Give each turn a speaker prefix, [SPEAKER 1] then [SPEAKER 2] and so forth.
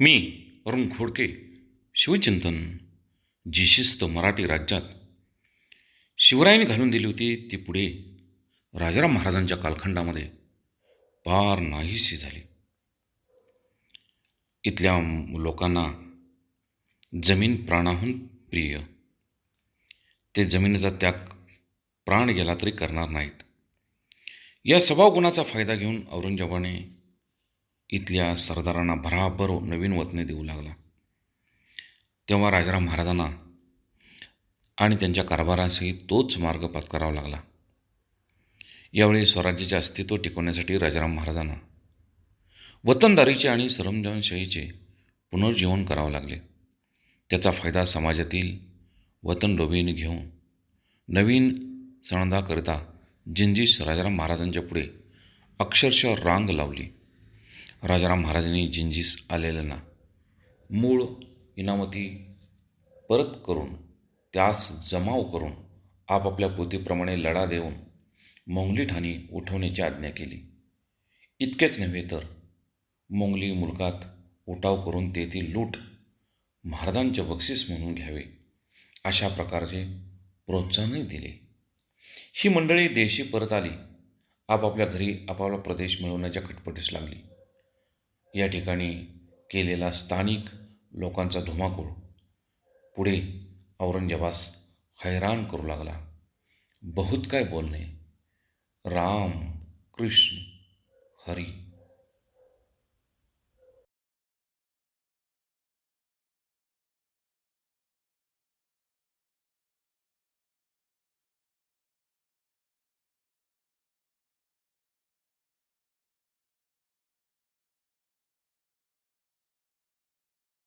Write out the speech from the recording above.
[SPEAKER 1] मी अरुण खोडके शिवचिंतन जी शिस्त मराठी राज्यात. शिवरायांनी घालून दिली होती ती पुढे राजाराम महाराजांच्या कालखंडामध्ये पार नाहीशी झाली. इथल्या लोकांना जमीन प्राणाहून प्रिय. ते जमिनीचा त्याग प्राण गेला तरी करणार नाहीत. या स्वभावगुणाचा फायदा घेऊन औरंगजेबाने इथल्या सरदारांना भराभर नवीन वतने देऊ लागला. तेव्हा राजाराम महाराजांना आणि त्यांच्या कारभारासही तोच मार्ग पत्करावा लागला. यावेळी स्वराज्याचे अस्तित्व टिकवण्यासाठी राजाराम महाराजांना वतनदारीचे आणि सरंजामशाहीचे पुनर्जीवन करावं लागले. त्याचा फायदा समाजातील वतन डोबीने घेऊन नवीन सणदाकरिता जिंजीस राजाराम महाराजांच्या पुढे अक्षरशः रांग लावली. राजाराम महाराजांनी जिंजीस आलेल्यांना मूळ इनामती परत करून त्यास जमाव करून आपापल्या कृतीप्रमाणे लढा देऊन मोंगली ठाणी उठवण्याची आज्ञा केली. इतकेच नव्हे तर मोंगली मुलकात उठाव करून तेथील लूट महाराजांचे बक्षीस म्हणून घ्यावे अशा प्रकारचे प्रोत्साहनही दिले. ही मंडळी देशी परत आली. आपापल्या घरी आपापला प्रदेश मिळवण्याच्या खटपटीस लागली. या ठिकाणी केलेला स्थानिक लोकांचा धुमाकूळ. पुढे औरंगजेबास हैराण करू लागला. बहुत काय बोलणे. राम कृष्ण हरी.